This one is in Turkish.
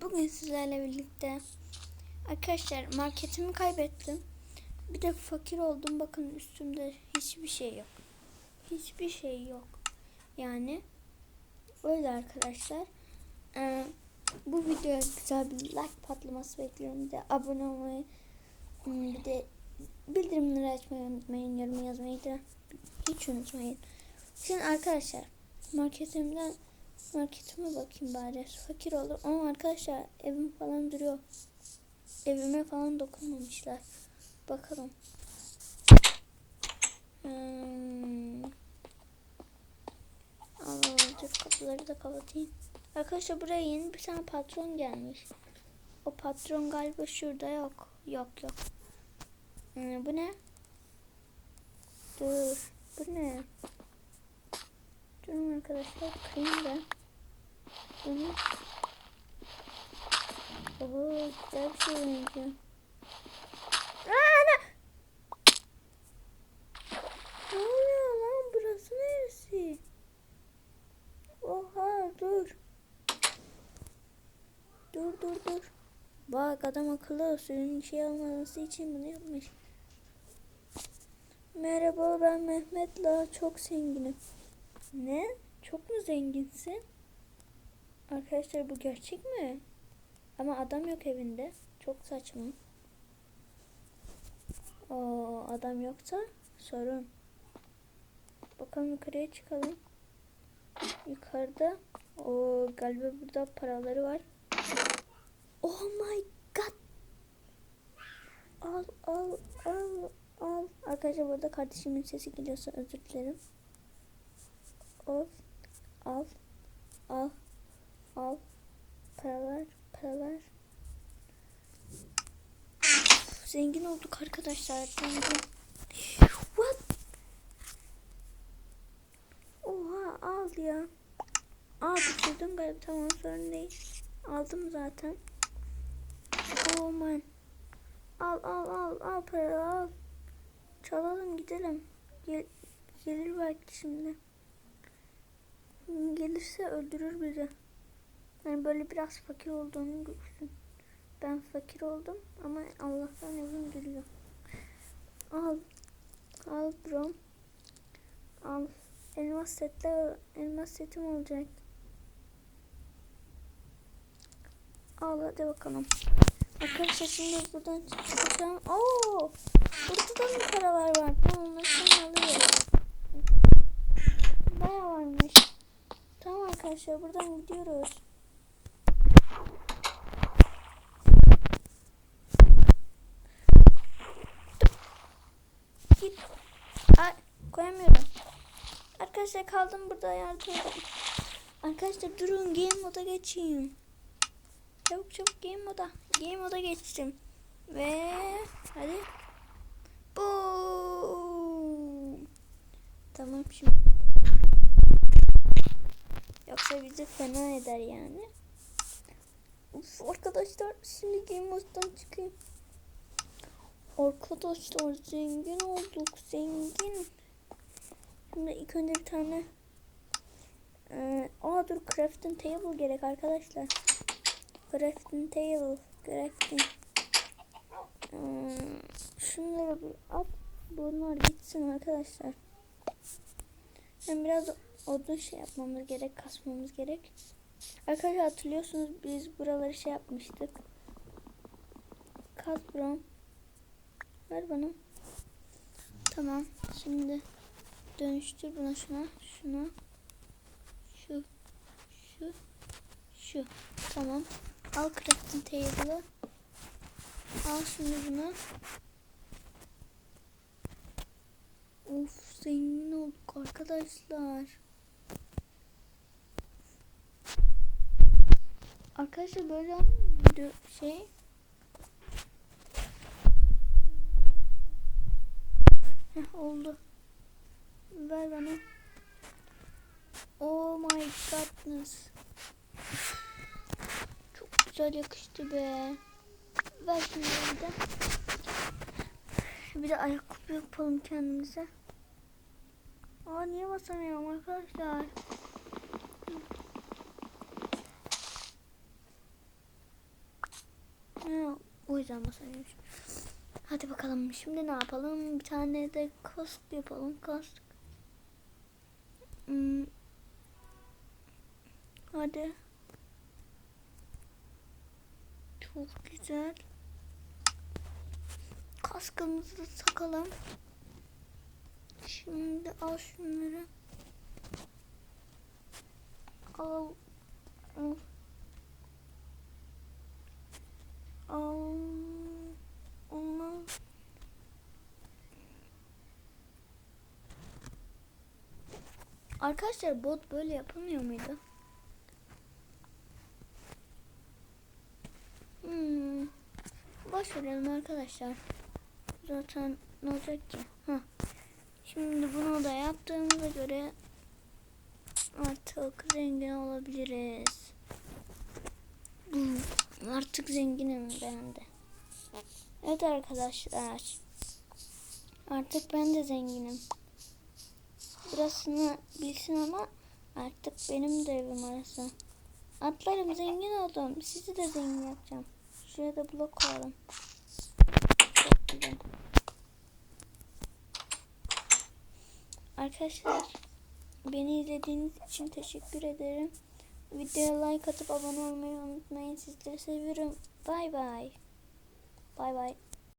Bugün sizlerle birlikte arkadaşlar marketimi kaybettim. Bir de fakir oldum. Bakın üstümde hiçbir şey yok. Hiçbir şey yok. Yani öyle arkadaşlar. Ee, bu videoya güzel bir like patlaması bekliyorum. Bir de abone olmayı hmm, bir de bildirimleri açmayı unutmayın. Yorum yazmayı da hiç unutmayın. Şimdi arkadaşlar marketimden marketime bakayım bari. Fakir olur. Ama arkadaşlar evim falan duruyor. Evime falan dokunmamışlar. Bakalım. Hmm. Allah dur kapıları da kapatayım. Arkadaşlar buraya yeni bir tane patron gelmiş. O patron galiba şurada yok. Yok yok. Hmm, bu ne? Dur. Bu ne? Durun arkadaşlar. Kırayım ben. Oho güzel bir şey benziyor. Ne oluyor lan? Burası neresi? Oha dur. Dur dur dur. Bak adam akıllı suyun şey almaması için bunu yapmış. Merhaba ben Mehmet La çok zenginim. Ne? Çok mu zenginsin? Arkadaşlar bu gerçek mi? Ama adam yok evinde. Çok saçma. O adam yoksa sorun. Bakalım yukarıya çıkalım. Yukarıda o galiba burada paraları var. Oh my god. Al al al al. Arkadaşlar burada kardeşimin sesi geliyorsa özür dilerim. Al al al al. Paralar paralar. Uf, zengin olduk arkadaşlar. Zengin. What? Oha al ya. Al düşürdüm galiba. Tamam sorun değil. Aldım zaten. Oh man al al al al paraları al. Çalalım gidelim. Gel, gelir belki şimdi. Gelirse öldürür bizi. Yani böyle biraz fakir olduğunu görsün. Ben fakir oldum ama Allah'tan evim duruyor. Al. Al bro. Al. Elmas setle elmas setim olacak. Al hadi bakalım. Arkadaşlar şimdi buradan çıkacağım. Oo! Burada da mı paralar var? Ben onları alıyorum. Bayağı varmış. Tamam arkadaşlar buradan gidiyoruz. Koyamıyorum. Arkadaşlar kaldım burada yardım. Arkadaşlar durun game moda geçeyim. Çabuk çabuk game moda. Game moda geçtim. Ve hadi. Boom. Tamam şimdi. Yoksa bizi fena eder yani. Uf arkadaşlar şimdi game mode'dan çıkayım. Arkadaşlar zengin olduk zengin. Şimdi ilk önce bir tane ee, aa dur crafting table gerek arkadaşlar. Crafting table crafting. Ee, şunları bir at bunlar gitsin arkadaşlar. Ben biraz odun şey yapmamız gerek, kasmamız gerek. Arkadaşlar hatırlıyorsunuz biz buraları şey yapmıştık. Kaz bro. Ver bana. Tamam. Şimdi dönüştür buna şuna. Şuna. Şu. Şu. Şu. Tamam. Al crafting table'ı. Al şimdi bunu. Of zengin olduk arkadaşlar. Arkadaşlar böyle şey Heh, oldu. Ver bana. Oh my godness. Çok güzel yakıştı be. Ver şimdi bir de. Bir de ayakkabı yapalım kendimize. Aa niye basamıyorum arkadaşlar? Ha, o yüzden masaymış. Hadi bakalım şimdi ne yapalım? Bir tane de kask yapalım. Kask. Hmm. Hadi. Çok güzel. Kaskımızı takalım. Şimdi al şunları. Al. Al. Al. Arkadaşlar bot böyle yapılmıyor muydu? Hmm. Boş verelim arkadaşlar. Zaten ne olacak ki? Heh. Şimdi bunu da yaptığımıza göre artık zengin olabiliriz. Hmm, Artık zenginim ben de. Evet arkadaşlar. Artık ben de zenginim. Burasını bilsin ama artık benim de evim orası. Atlarım zengin oldum. Sizi de zengin yapacağım. Şuraya da blok koyalım. Arkadaşlar beni izlediğiniz için teşekkür ederim. Videoya like atıp abone olmayı unutmayın. Sizleri seviyorum. Bay bay. Bay bay.